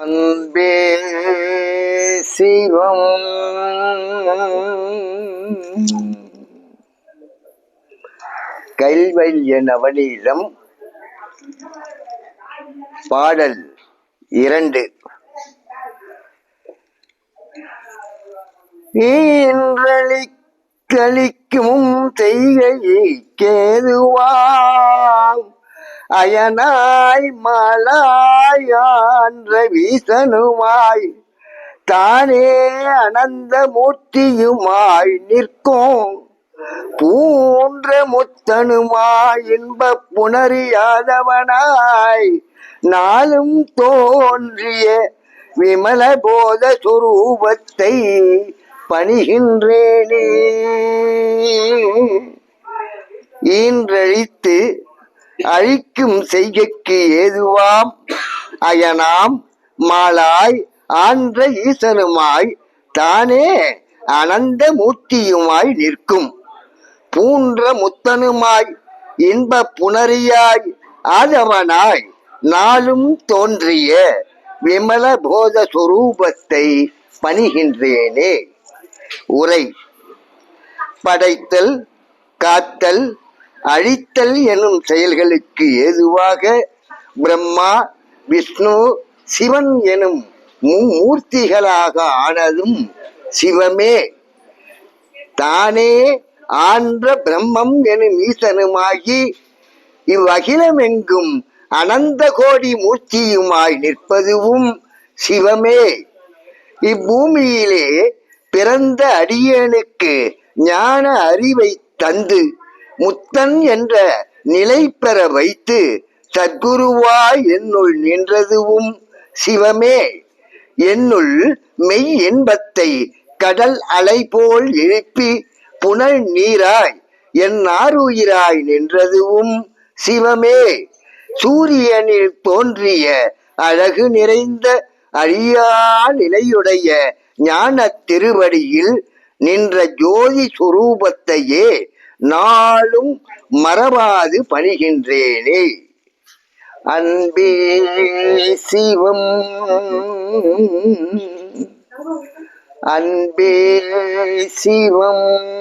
அன்பே சிவம். கைல்வல்ய நவநீதம் பாடல் இரண்டு. ஈன்றளிக்களிக்கும் செய்கையை கேதுவா அயனாய் மலாயான்ற வீசனுமாய் தானே அனந்த மூர்த்தியுமாய் நிற்கும். பூன்ற முத்தனுமாய் இன்ப புணரியாதவனாய். நாளும் தோன்றிய விமல போத சுரூபத்தை பணிகின்றேனே. ஈன்றழி அழிக்கும் செய்கைக்கு ஏதுவாம்? அயனாம் மாலாய் ஆன்ற ஈசனுமாய் தானே அனந்த மூர்த்தியுமாய் நிற்கும். பூன்ற முத்தனுமாய் இன்ப புணரியாய் ஆதவனாய் நாளும் தோன்றிய விமல போத சுரூபத்தை பணிகின்றேனே. உரை. படைத்தல் காத்தல் அழித்தல் எனும் செயல்களுக்கு ஏதுவாக பிரம்மா விஷ்ணு சிவன் எனும் மூர்த்திகளாக ஆனதும் சிவமே. தானே ஆன்ற பிரம்மம் எனும் ஈசனுமாகி இவ்வகிலமெங்கும் அனந்த கோடி மூர்த்தியுமாய் நிற்பதுவும் சிவமே. இப்பூமியிலே பிறந்த அடியனுக்கு ஞான அறிவை தந்து முத்தன் என்ற நிலை பெற வைத்து சத்குருவாய் என்னுள் நின்றதுவும் சிவமே. என்னுள் மெய் இன்பத்தை கடல் அலை போல் எழுப்பி புனல் நீராய் என் ஆறுயிராய் நின்றதுவும் சிவமே. சூரியனில் தோன்றிய அழகு நிறைந்த அழியா நிலையுடைய ஞான திருவடியில் நின்ற ஜோதி சுரூபத்தையே நாளும் மறவாது பணிகின்றேனே. அன்பே சிவம். அன்பே சிவம்.